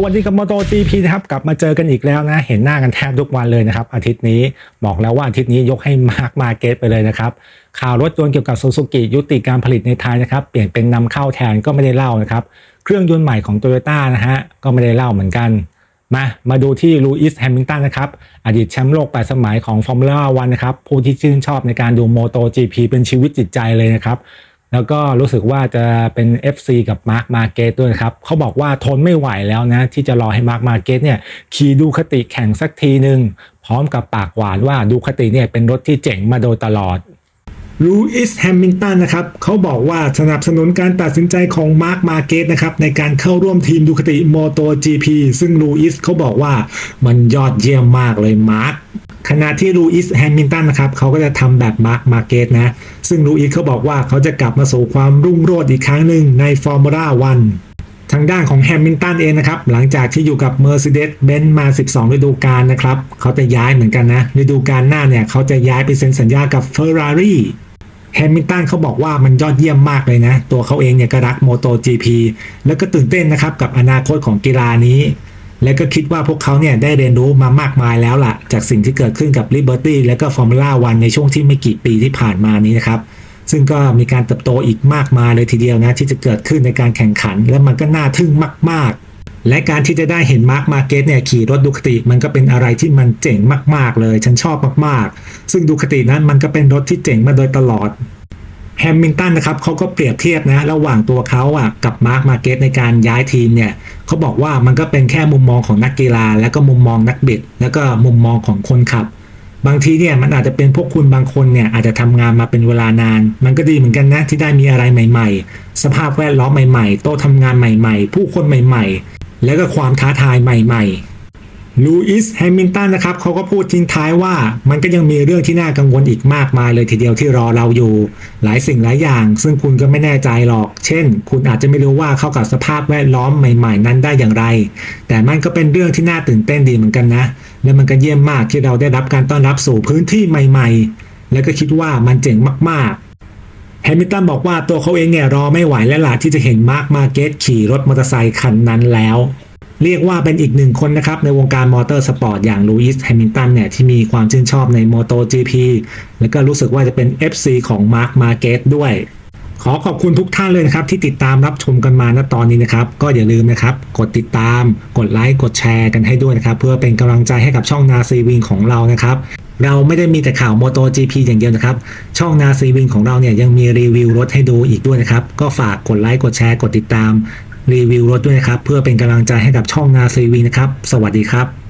สวัสดีกับ Moto GP นะครับกลับมาเจอกันอีกแล้วนะ เห็นหน้ากันแทบทุกวันเลยนะครับ อาทิตย์นี้บอกแล้วว่าอาทิตย์นี้ยกให้มาร์กมาเก็ตไปเลยนะครับ ข่าวรถยนต์เกี่ยวกับซูซูกิยุติการผลิตในไทยนะครับ เปลี่ยนเป็นนำเข้าแทนก็ไม่ได้เล่านะครับ เครื่องยนต์ใหม่ของ t o y ยต้านะฮะก็ไม่ได้เล่าเหมือนกัน มามาดูที่ลูอิสแฮมิลตันนะครับอดีตแชมป์โลก8สมัยของฟอร์มูล่าวันนะครับผู้ที่ชื่นชอบในการดูโมโต GP เป็นชีวิตจิตใจเลยนะครับ แล้วก็รู้สึกว่าจะเป็น FC กับมาร์คมาเกตด้วยครับเขาบอกว่าทนไม่ไหวแล้วนะ ที่จะรอให้มาร์คมาเกตเนี่ยขี่ดูคติแข่งสักทีหนึ่งพร้อมกับปากหวานว่าดูคติเนี่ยเป็นรถที่เจ๋งมาโดยตลอดลูอิสแฮมิลตันนะครับเขาบอกว่าสนับสนุนการตัดสินใจของมาร์คมาเกตนะครับในการเข้าร่วมทีมดูคติโมโต GP ซึ่งลูอิสเขาบอกว่ามันยอดเยี่ยมมากเลยมาร์ค ขณะที่ลูอิสแฮมิลตันนะครับเขาก็จะทำแบบมาร์คมาเกตนะ ซึ่งลูอิสเขาบอกว่าเขาจะกลับมาสู่ความรุ่งโรจน์อีกครั้งหนึ่งในฟอร์มูล่าวันทางด้านของแฮมิลตันเองนะครับ หลังจากที่อยู่กับ Mercedes-Benz มา 12 ฤดูกาลนะครับ เขาจะย้ายเหมือนกันนะ ฤดูกาลหน้าเนี่ย เขาจะย้ายไปเซ็นสัญญากับ Ferrari แฮมิลตันเขาบอกว่ามันยอดเยี่ยมมากเลยนะ ตัวเขาเองเนี่ยก็รัก MotoGP แล้วก็ตื่นเต้นนะครับกับอนาคตของกีฬานี้ และก็คิดว่าพวกเขาเนี่ยได้เรียนรู้มามากมายแล้วล่ะ จากสิ่งที่เกิดขึ้นกับ Liberty และก็ Formula 1ในช่วงที่ไม่กี่ปีที่ผ่านมานี้นะครับ ซึ่งก็มีการเติบโตอีกมากมายเลยทีเดียวนะที่จะเกิดขึ้นในการแข่งขัน และมันก็น่าทึ่งมาก ๆ และการที่จะได้เห็นมาร์คมาเก็ตเนี่ยขี่รถดูคติ มันก็เป็นอะไรที่มันเจ๋งมาก ๆ เลยฉันชอบมาก ๆ ซึ่งดูคตินั้นมันก็เป็นรถที่เจ๋งมาโดยตลอด แฮมมิลตันนะครับเขาก็เปรียบเทียบนะระหว่างตัวเขาอะกับมาร์คมาเก็ตในการย้ายทีมเนี่ยเขาบอกว่ามันก็เป็นแค่มุมมองของนักกีฬา แล้วก็มุมมองนักบิด แล้วก็มุมมองของคนขับ บางทีเนี่ยมันอาจจะเป็นพวกคุณบางคนเนี่ยอาจจะทำงานมาเป็นเวลานาน มันก็ดีเหมือนกันนะที่ได้มีอะไรใหม่ ๆ สภาพแวดล้อมใหม่ๆ โต๊ะทำงานใหม่ ๆ ผู้คนใหม่ ๆ แล้วก็ความท้าทายใหม่ ๆ ลูอิสแฮมิลตันนะครับเขาก็พูดทิ้งท้ายว่า มันก็ยังมีเรื่องที่น่ากังวลอีกมากมายเลยทีเดียวที่รอเราอยู่ หลายสิ่งหลายอย่าง ซึ่งคุณก็ไม่แน่ใจหรอก เช่น คุณอาจจะไม่รู้ว่าเข้ากับสภาพแวดล้อมใหม่ ๆ นั้นได้อย่างไร แต่มันก็เป็นเรื่องที่น่าตื่นเต้นดีเหมือนกันนะ และมันก็เยี่ยมมากที่เราได้รับการต้อนรับสู่พื้นที่ใหม่ ๆ และก็คิดว่ามันเจ๋งมากๆแฮมิลตันบอกว่าตัวเขาเองเนี่ยรอไม่ไหวแล้วล่ะที่จะเห็นมาร์คมาเก็ตขี่รถมอเตอร์ไซค์คันนั้นแล้ว เรียกว่าเป็นอีกหนึ่งคนนะครับ ในวงการมอเตอร์สปอร์ตอย่างลูอิสแฮมิลตันเนี่ยที่มีความชื่นชอบใน MotoGP แล้วก็รู้สึกว่าจะเป็น FC ของมาร์คมาเกตด้วย ขอขอบคุณทุกท่านเลยนะครับ ที่ติดตามรับชมกันมาณตอนนี้นะครับ ก็อย่าลืมนะครับ กดติดตาม กดไลค์กดแชร์กันให้ด้วยนะครับ เพื่อเป็นกำลังใจให้กับช่องนาซีวิงของเรานะครับเราไม่ได้มีแต่ข่าว MotoGP อย่างเดียวนะครับ ช่องนาซีวิงของเราเนี่ยยังมีรีวิวรถให้ดูอีกด้วยนะครับ ก็ฝากกดไลค์กดแชร์กดติดตาม รีวิวรถด้วยนะครับ เพื่อเป็นกำลังใจให้กับช่องนาซีวีนะครับ สวัสดีครับ